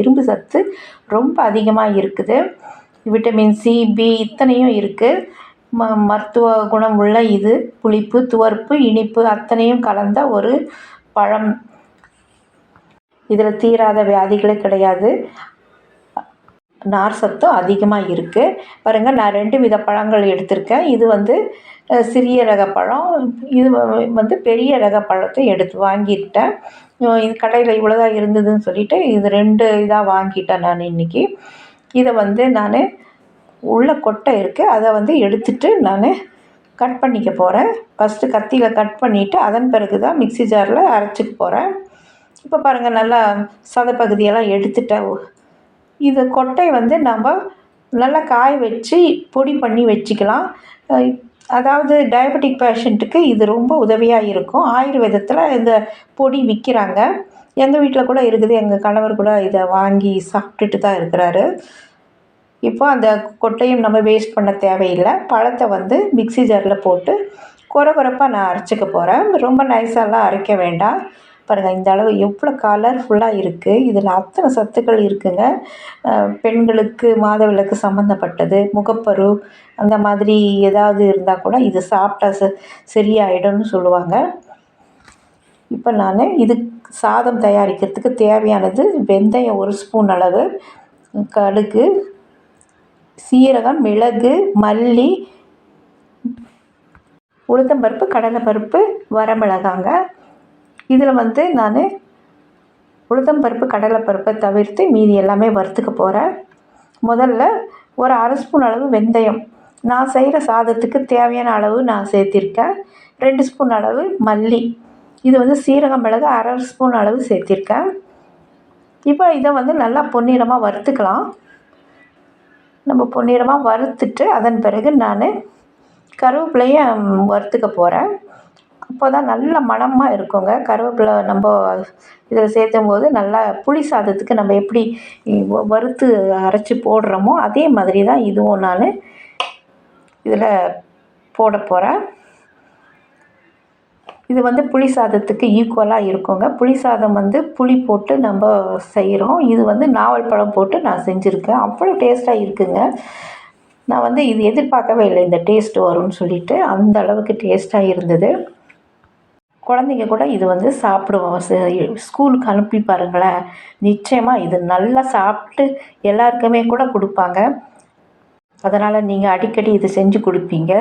இரும்பு சத்து ரொம்ப அதிகமாக இருக்குது. விட்டமின் சி பி இத்தனையும் இருக்குது ம மருத்துவ குணம் உள்ள இது புளிப்பு துவர்ப்பு இனிப்பு அத்தனையும் கலந்த ஒரு பழம். இதில் தீராத வியாதிகளே கிடையாது. நார் சத்தும் அதிகமாக இருக்குது பாருங்கள் நான் ரெண்டு வித பழங்கள் எடுத்திருக்கேன். இது வந்து சிறிய ரக பழம் இது வந்து பெரிய ரக பழத்தை எடுத்து வாங்கிட்டேன் இது கடையில் இவ்வளோதான் இருந்ததுன்னு சொல்லிட்டு இது ரெண்டு இதாக வாங்கிட்டேன் நான் இன்றைக்கி இதை வந்து நான் உள்ள கொட்டை இருக்குது அதை வந்து எடுத்துட்டு நான் கட் பண்ணிக்க போகிறேன் ஃபஸ்ட்டு கத்தியில் கட் பண்ணிவிட்டு அதன் பிறகு தான் மிக்ஸி ஜாரில் அரைச்சிக்க போகிறேன் இப்போ பாருங்கள் நல்லா சதப்பகுதியெல்லாம் எடுத்துட்டேன் இது கொட்டை வந்து நம்ம நல்லா காய வச்சு பொடி பண்ணி வச்சுக்கலாம். அதாவது டயபெட்டிக் பேஷண்ட்டுக்கு இது ரொம்ப உதவியாக இருக்கும். ஆயுர்வேதத்தில் இந்த பொடி விற்கிறாங்க எங்கள் வீட்டில் கூட இருக்குது. எங்கள் கணவர் கூட இதை வாங்கி சாப்பிட்டுட்டு தான் இருக்கிறாரு. இப்போ அந்த கொட்டையும் நம்ம வேஸ்ட் பண்ண தேவையில்லை. பழத்தை வந்து மிக்ஸி ஜாரில் போட்டு கொர கொரப்பாக நான் அரைச்சிக்க போகிறேன் ரொம்ப நைஸாலாம் அரைக்க வேண்டாம். பாருங்கள் இந்த அளவு எவ்வளோ கலர்ஃபுல்லாக இருக்குது இதில் அத்தனை சத்துக்கள் இருக்குதுங்க பெண்களுக்கு மாதவிலக்கு சம்மந்தப்பட்டது முகப்பரு அந்த மாதிரி ஏதாவது இருந்தால் கூட இது சாப்பிட்டா ச சரியாயிடும்னு சொல்லுவாங்க. இப்போ நான் இது சாதம் தயாரிக்கிறதுக்கு தேவையானது வெந்தயம் ஒரு ஸ்பூன் அளவு கடுகு சீரகம் மிளகு மல்லி உளுத்தம்பருப்பு கடலைப்பருப்பு வரமிளகாங்க. இதில் வந்து நான் உளுத்தம்பருப்பு கடலைப்பருப்பை தவிர்த்து மீதி எல்லாமே வறுத்துக்க போகிறேன் முதல்ல ஒரு அரை ஸ்பூன் அளவு வெந்தயம். நான் செய்கிற சாதத்துக்கு தேவையான அளவு நான் சேர்த்திருக்கேன். ரெண்டு ஸ்பூன் அளவு மல்லி. இது வந்து சீரகம் மிளகு அரை ஸ்பூன் அளவு சேர்த்திருக்கேன். இப்போ இதை வந்து நல்லா பொன்னிறமாக வறுத்துக்கலாம். நம்ம பொன்னிறமாக வறுத்துட்டு அதன் பிறகு நான் கருவேப்பிலையும் வறுத்துக்க போகிறேன் அப்போ தான் நல்ல மணமாக இருக்குங்க. கருவேப்பிலை நம்ம இதில் சேர்த்தும் போது நல்லா புளி சாதத்துக்கு நம்ம எப்படி வறுத்து அரைச்சி போடுறோமோ அதே மாதிரி தான் இதுவும் நான் இதில் போட போகிறேன் இது வந்து புளி சாதத்துக்கு ஈக்குவலாக இருக்குங்க. புளி சாதம் வந்து புளி போட்டு நம்ம செய்கிறோம் இது வந்து நாவல் பழம் போட்டு நான் செஞ்சுருக்கேன். அவ்வளோ டேஸ்ட்டாக இருக்குங்க. நான் வந்து இது எதிர்பார்க்கவே இல்லை. இந்த டேஸ்ட் வரும்னு சொல்லிட்டு அந்த அளவுக்கு டேஸ்ட்டாக இருந்தது. குழந்தைங்க கூட இது வந்து சாப்பிடுவோம். ஸ்கூலுக்கு அனுப்பி பாருங்களேன். நிச்சயமாக இது நல்லா சாப்பிட்டு எல்லாருக்குமே கூட கொடுப்பாங்க. அதனால் நீங்கள் அடிக்கடி இது செஞ்சு கொடுப்பீங்க.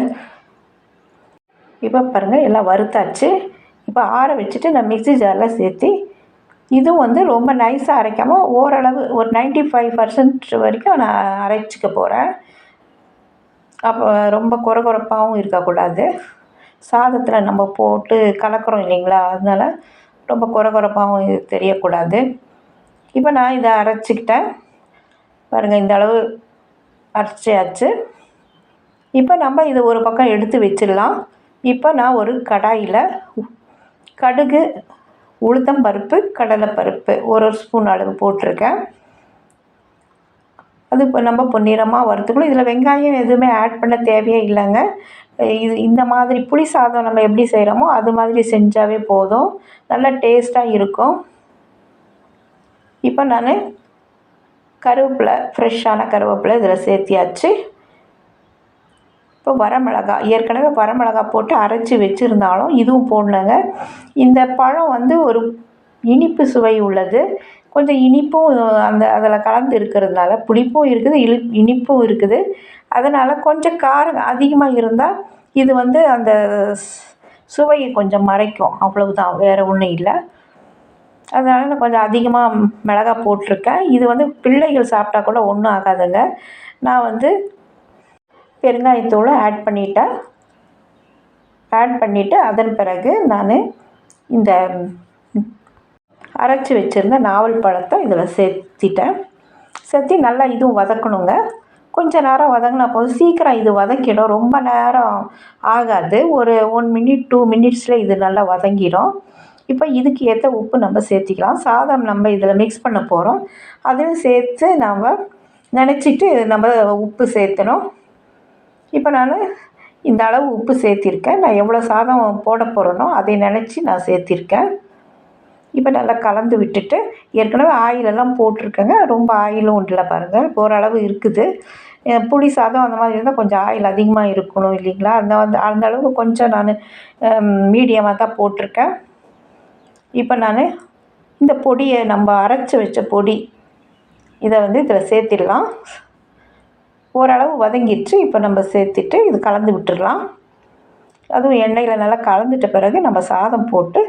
இப்போ பாருங்கள் எல்லாம் வறுத்தாச்சு. இப்போ ஆற வச்சுட்டு நான் மிக்சி ஜாரில் சேர்த்து இதுவும் வந்து ரொம்ப நைஸாக அரைக்காமல் ஓரளவு ஒரு நைன்ட்டி ஃபைவ் பர்சன்ட் வரைக்கும் நான் அரைச்சிக்க போகிறேன் அப்போ ரொம்ப குறை குறைப்பாகவும் இருக்கக்கூடாது. சாதத்தில் நம்ம போட்டு கலக்கிறோம் இல்லைங்களா? அதனால் ரொம்ப குறை குறைப்பாகவும் தெரியக்கூடாது. இப்போ நான் இதை அரைச்சிக்கிட்டேன். பாருங்கள் இந்த அளவு அரைச்சியாச்சு இப்போ நம்ம இதை ஒரு பக்கம் எடுத்து வச்சிடலாம். இப்போ நான் ஒரு கடாயில் கடுகு உளுத்தம் பருப்பு கடலை பருப்பு ஒரு ஒரு ஸ்பூன் அளவு போட்டிருக்கேன். அது இப்போ நம்ம பொன்னிறமாக வறுத்துக்கணும். இதில் வெங்காயம் எதுவுமே ஆட் பண்ண தேவையே இல்லைங்க. இது இந்த மாதிரி புளி சாதம் நம்ம எப்படி செய்கிறோமோ அது மாதிரி செஞ்சாவே போதும். நல்லா டேஸ்ட்டாக இருக்கும். இப்போ நான் கருவேப்பிலை ஃப்ரெஷ்ஷான கருவேப்பிலை இதில் சேர்த்தியாச்சு. இப்போ வரமிளகா ஏற்கனவே வரமிளகா போட்டு அரைச்சி வச்சுருந்தாலும் இதுவும் போடலங்க. இந்த பழம் வந்து ஒரு இனிப்பு சுவை உள்ளது. கொஞ்சம் இனிப்பும் அந்த அதில் கலந்து இருக்கிறதுனால புளிப்பும் இருக்குது இனி இனிப்பும் இருக்குது. அதனால் கொஞ்சம் காரம் அதிகமாக இருந்தால் இது வந்து அந்த சுவையை கொஞ்சம் மறைக்கும். அவ்வளவு தான் வேறு ஒன்றும் இல்லை. அதனால் நான் கொஞ்சம் அதிகமாக மிளகா போட்டிருக்கேன். இது வந்து பிள்ளைகள் சாப்பிட்டா கூட ஒன்றும் ஆகாதுங்க. நான் வந்து பெருங்காயத்தூளை ஆட் பண்ணிட்டேன் ஆட் பண்ணிவிட்டு அதன் பிறகு நான் இந்த அரைச்சி வச்சுருந்த நாவல் பழத்தை இதில் சேர்த்திட்டேன். சேர்த்தி நல்லா இதுவும் வதக்கணுங்க. கொஞ்ச நேரம் வதங்கினா போதும். சீக்கிரம் இது வதக்கிடும். ரொம்ப நேரம் ஆகாது. ஒரு ஒன் மினிட் டூ மினிட்ஸில் இது நல்லா வதங்கிடும் இப்போ இதுக்கு ஏற்ற உப்பு நம்ம சேர்த்திக்கலாம். சாதம் நம்ம இதில் மிக்ஸ் பண்ண போகிறோம் அதையும் சேர்த்து நம்ம நினச்சிட்டு நம்ம உப்பு சேர்த்தணும். இப்போ நான் இந்த அளவு உப்பு சேர்த்திருக்கேன். நான் எவ்வளோ சாதம் போட போகிறேனோ அதை நினச்சி நான் சேர்த்திருக்கேன். இப்போ நல்லா கலந்து விட்டுட்டு ஏற்கனவே ஆயிலெல்லாம் போட்டிருக்கேங்க. ரொம்ப ஆயிலும் ஒன்றில் பாருங்கள். ஓரளவு இருக்குது. புளி சாதம் அந்த மாதிரி இருந்தால் கொஞ்சம் ஆயில் அதிகமாக இருக்கணும் இல்லைங்களா? அந்த வந்து அந்த அளவுக்கு கொஞ்சம் நான் மீடியமாக தான் போட்டிருக்கேன். இப்போ நான் இந்த பொடியை நம்ம அரைச்சி வச்ச பொடி இதை வந்து இதில் சேர்த்திடலாம். ஓரளவு வதங்கிடுச்சு. இப்போ நம்ம சேர்த்துட்டு இது கலந்து விட்டுடலாம். அதுவும் எண்ணெயில் நல்லா கலந்துட்ட பிறகு நம்ம சாதம் போட்டு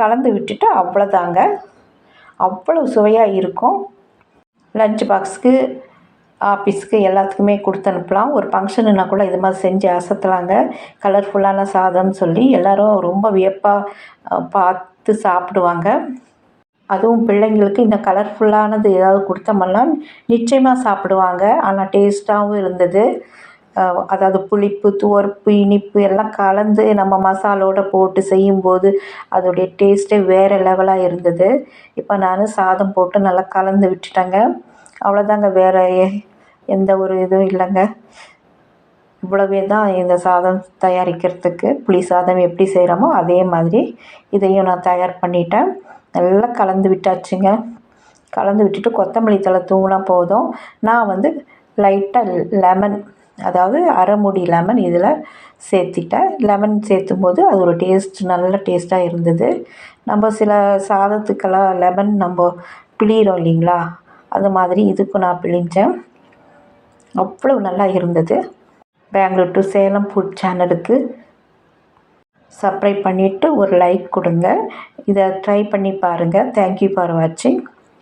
கலந்து விட்டுட்டு அவ்வளோதாங்க அவ்வளோ சுவையாக இருக்கும். லஞ்ச் பாக்ஸுக்கு ஆஃபீஸ்க்கு எல்லாத்துக்குமே கொடுத்து அனுப்பலாம். ஒரு ஃபங்க்ஷனுனா கூட இது மாதிரி செஞ்சு அசத்தலாங்க. கலர்ஃபுல்லான சாதம்னு சொல்லி எல்லோரும் ரொம்ப வியப்பாக பார்த்து சாப்பிடுவாங்க. அதுவும் பிள்ளைங்களுக்கு இந்த கலர்ஃபுல்லானது ஏதாவது கொடுத்தோம்னா நிச்சயமாக சாப்பிடுவாங்க. ஆனால் டேஸ்ட்டாகவும் இருந்தது. அதாவது புளிப்பு துவர்ப்பு இனிப்பு எல்லாம் கலந்து நம்ம மசாலோட போட்டு செய்யும்போது அதோடைய டேஸ்ட்டே வேறு லெவலாக இருந்தது. இப்போ நான் சாதம் போட்டு நல்லா கலந்து விட்டுட்டேங்க. அவ்வளோதாங்க வேறு எந்த ஒரு இதுவும் இல்லைங்க. இவ்வளவே தான் இந்த சாதம் தயாரிக்கிறதுக்கு புளி சாதம் எப்படி செய்கிறோமோ அதே மாதிரி இதையும் நான் தயார் பண்ணிட்டேன். நல்லா கலந்து விட்டாச்சுங்க. கலந்து விட்டுட்டு கொத்தமல்லி தழை தூங்கினா போதும். நான் வந்து லைட்டாக லெமன் அதாவது அரைமுடி லெமன் இதில் சேர்த்திட்டேன் லெமன் சேர்த்தும் போது அது ஒரு டேஸ்ட் நல்ல டேஸ்ட்டாக இருந்தது. நம்ம சில சாதத்துக்கெல்லாம் லெமன் நம்ம பிழிகிறோம் இல்லைங்களா? அது மாதிரி இதுக்கும் நான் பிழிஞ்சேன். அவ்வளோ நல்லா இருந்தது. பெங்களூர் டு சேலம் ஃபுட் சேனலுக்கு சப்ஸ்கிரைப் பண்ணிவிட்டு ஒரு லைக் கொடுங்க. இதை ட்ரை பண்ணி பாருங்கள் தேங்க்யூ ஃபார் வாட்சிங்